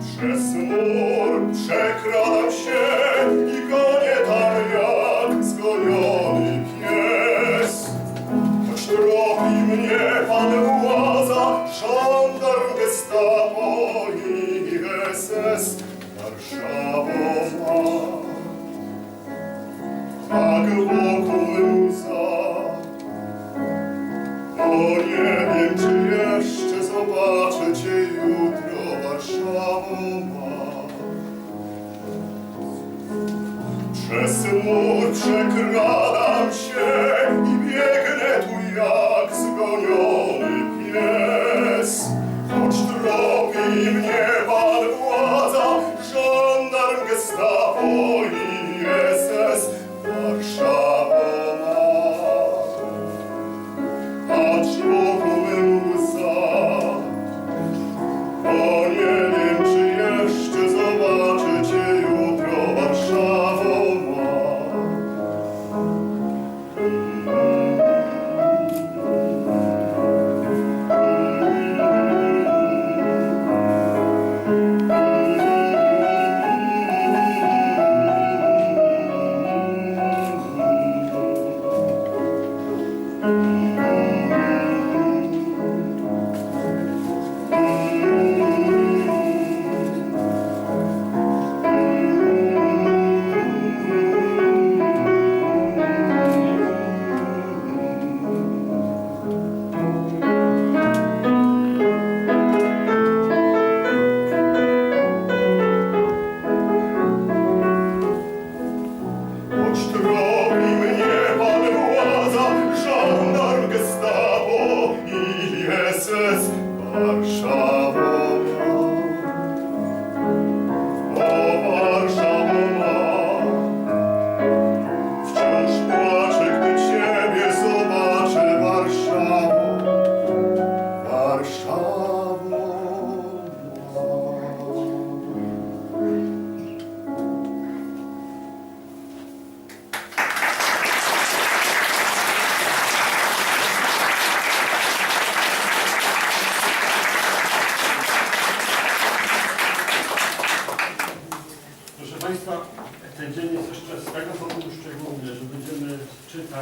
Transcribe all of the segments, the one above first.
Przez mur przekradam się i gonię tam jak zgoniony pies. Choć tropi mnie pan Łaza, żandarm gestapo i SS Warszawą ma. Tak wokół łza, przekradam się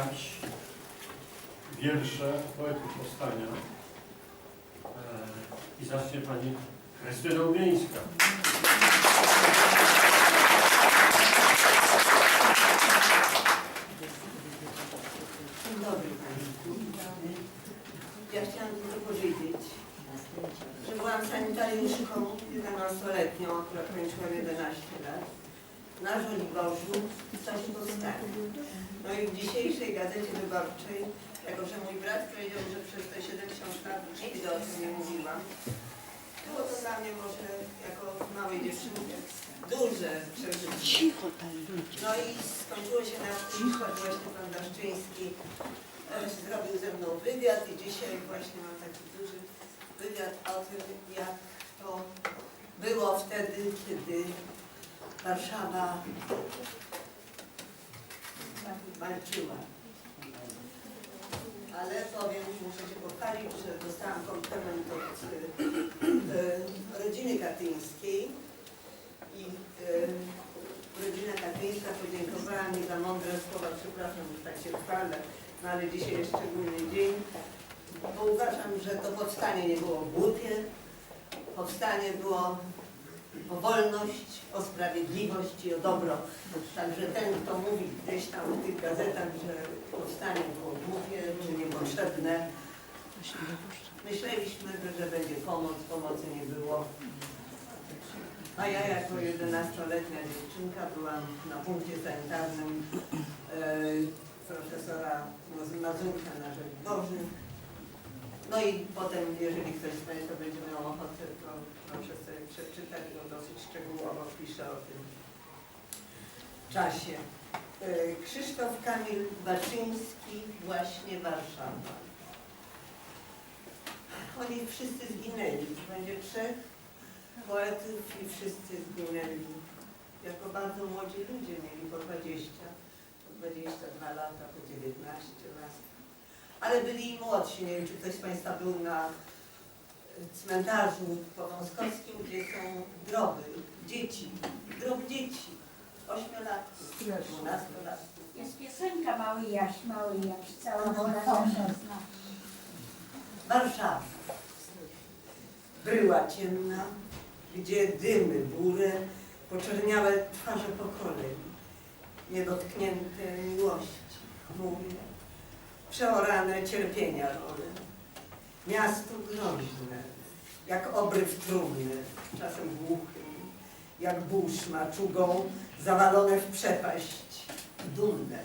czytać wiersze poetów powstania. E, I zacznie Pani Krystyna Umieńska. Dzień dobry Państwu. Ja chciałam tylko powiedzieć, że byłam sanitariuszką 11-letnią, która kończyła 11 lat. Na Żoliborzu coś powstanie. No i w dzisiejszej gazecie wyborczej, jako że mój brat powiedział, że przez te 70 lat nigdy o tym nie mówiłam, było to dla mnie może jako małej dziewczynki duże przeżycie. No i skończyło się na przykład właśnie pan Daszczyński e, zrobił ze mną wywiad i dzisiaj właśnie mam taki duży wywiad o tym, jak to było wtedy, kiedy Warszawa. Walczyła. Ale powiem, muszę się pochwalić, że dostałam komplement od e, e, rodziny katyńskiej. I e, rodzina katyńska podziękowała mi za mądre słowa, przepraszam, że tak się chwalę, no ale dzisiaj jest szczególny dzień, bo uważam, że to powstanie nie było głupie, powstanie było o wolność, o sprawiedliwość i o dobro. Także ten, kto mówi gdzieś tam w tych gazetach, że powstanie było głupie czy niepotrzebne, myśleliśmy, że, będzie pomoc, pomocy nie było. A ja jako 11-letnia dziewczynka byłam na punkcie sanitarnym e, profesora Mazurka na Żoliborzu. No i potem, jeżeli ktoś z Państwa będzie miał ochotę, to proszę przeczytać, bo dosyć szczegółowo pisze o tym czasie. E, Krzysztof Kamil Baczyński, właśnie Warszawa. Oni wszyscy zginęli. Będzie trzech poetów i wszyscy zginęli. Jako bardzo młodzi ludzie mieli po 20, po 22 lata, po 19 lat. Ale byli i młodsi. Nie wiem, czy ktoś z Państwa był na cmentarzu powązkowskim, gdzie są groby dzieci, grob dzieci, ośmiolatków, dwunastolatków. Jest piosenka Mały Jaś, Mały Jaś, cała Warszawa zna. Warszawa. Bryła ciemna, gdzie dymy bury, poczerniałe twarze pokoleń, niedotknięte miłości, chmury, przeorane cierpienia role. Miasto groźne, jak obryw trumny, czasem głuchym, jak burz maczugą, zawalone w przepaść, dumne,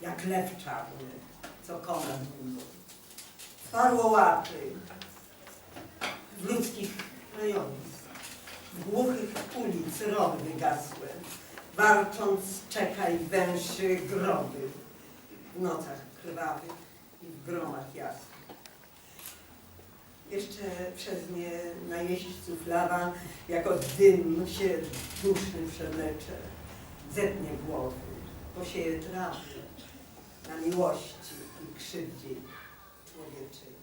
jak lew czarny, co kona długo. Twarło łapy w ludzkich rejonach, w głuchych ulic rowy gasłe, warcząc czekaj węszy groby w nocach krwawych i w gromach jasnych. Jeszcze przez nie na jeźdźców lawa, jako dym się duszny przewlecze, zetnie głowy, posieje trawy na miłości i krzywdzie człowieczej.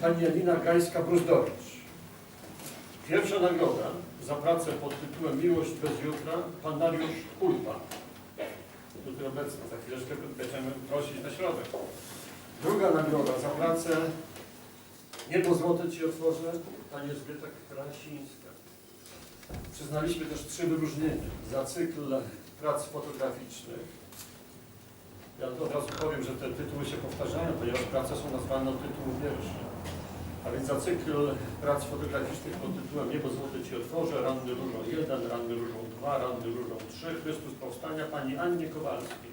Pani Elina Gajska-Bruzdowicz. Pierwsza nagroda za pracę pod tytułem Miłość bez jutra, pan Dariusz Kulpa. Tutaj obecny, za chwileczkę będziemy prosić na środek. Druga nagroda za pracę Niebo złote Ci otworzę, Pani Elżbieta Krasińska. Przyznaliśmy też trzy wyróżnienia za cykl prac fotograficznych. Ja od razu powiem, że te tytuły się powtarzają, ponieważ prace są nazwane od tytułu wierszy. A więc za cykl prac fotograficznych pod tytułem Niebo złote Ci otworzę, Ranny Różą 1, Ranny Różą 2, Ranny Różą 3, Chrystus Powstania Pani Annie Kowalskiej.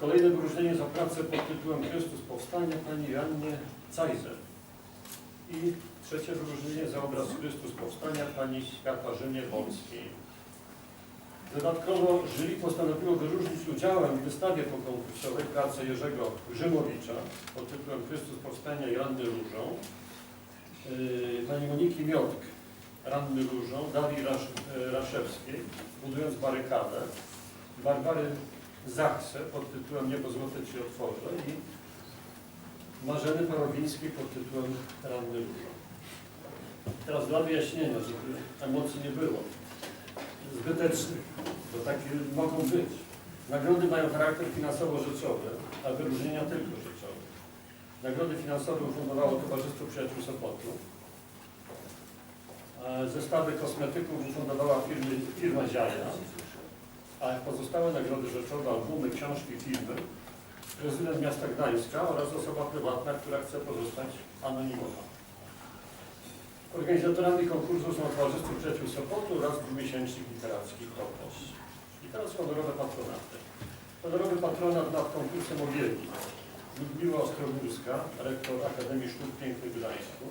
Kolejne wyróżnienie za pracę pod tytułem Chrystus Powstania Pani Annie Cajzer. I trzecie wyróżnienie za obraz Chrystus Powstania Pani Katarzynie Wolskiej. Dodatkowo jury postanowiło wyróżnić udziałem w wystawie pokonkursowej pracę Jerzego Grzymowicza pod tytułem Chrystus Powstania i Ranny Różą, yy, pani Moniki Miotk, Ranny Różą, Darii Rasz, yy, Raszewskiej, budując barykadę, Barbary Zachse pod tytułem Niebo Złote Ci otworzę i Marzeny Parowińskiej pod tytułem Ranny Różą. Teraz dla wyjaśnienia, żeby emocji nie było zbytecznych, bo takie mogą być. Nagrody mają charakter finansowo-rzeczowy, a wyróżnienia tylko rzeczowe. Nagrody finansowe ufundowało Towarzystwo Przyjaciół Sopotu. a Zestawy kosmetyków ufundowała firmy, firma Ziaja, a pozostałe nagrody rzeczowe, albumy, książki, filmy, prezydent miasta Gdańska oraz osoba prywatna, która chce pozostać anonimowa. Organizatorami konkursu są Towarzystwo Przyjaciół Sopotu oraz dwumiesięcznik literacki Topos. I teraz honorowe patronaty. Honorowy patronat nad konkursem objęli Ludmiła Ostrogórska, rektor Akademii Sztuk Pięknych w Gdańsku,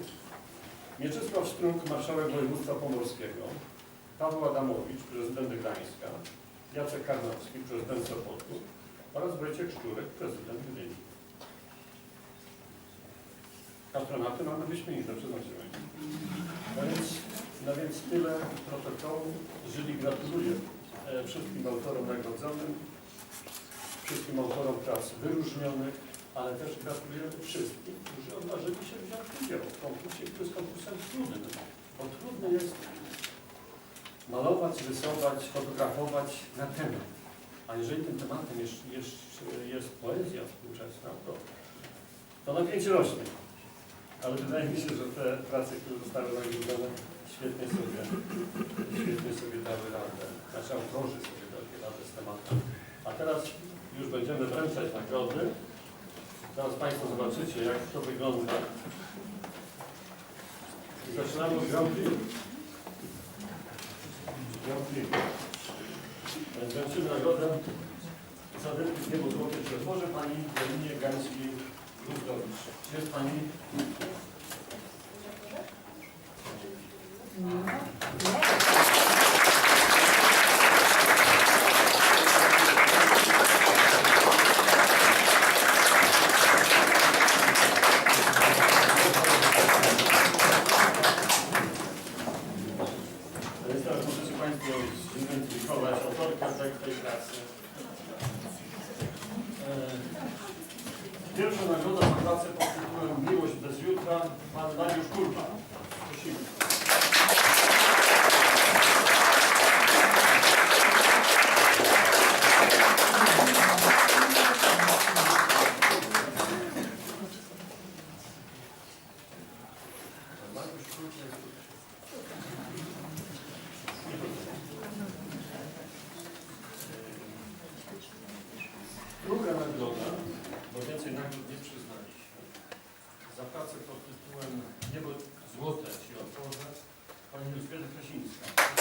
Mieczysław Strunk, marszałek województwa pomorskiego, Paweł Adamowicz, prezydent Gdańska, Jacek Karnowski, prezydent Sopotu oraz Wojciech Szczurek, prezydent Gdyni. Patronaty mamy wyśmienite, przyznacie Państwo. No więc, no więc tyle protokołu. Żyli gratuluję e, wszystkim autorom nagrodzonym, wszystkim autorom prac wyróżnionych, ale też gratulujemy wszystkim, którzy odważyli się wziąć udział w konkursie, który jest konkursem trudnym, bo trudno jest malować, rysować, fotografować na temat. A jeżeli tym tematem jest, jest, jest poezja współczesna, to, to napięcie rośnie. Ale wydaje mi się, że te prace, które zostały nagrodzone, świetnie sobie, świetnie sobie dały radę. Znaczy autorzy sobie dali radę z tematem. A teraz już będziemy wręczać nagrody. Teraz Państwo zobaczycie, jak to wygląda. I zaczynamy od Prix. Więc Wręczymy nagrodę za debiut Niebo Złote Ci otworzę Pani Jelinie Gańskiej-Ruzdowicz. Jest Pani Więc teraz możecie Państwo zidentyfikować autorkę pracy. E, Pierwsza nagroda za pracę pod tytułem Miłość bez jutra, pan Dariusz Kurba. Prosimy. Thank you. przynajmniej nie przyznali. Za pracę pod tytułem Niebo Złote ci autorze pani Elżbieta Krasińska.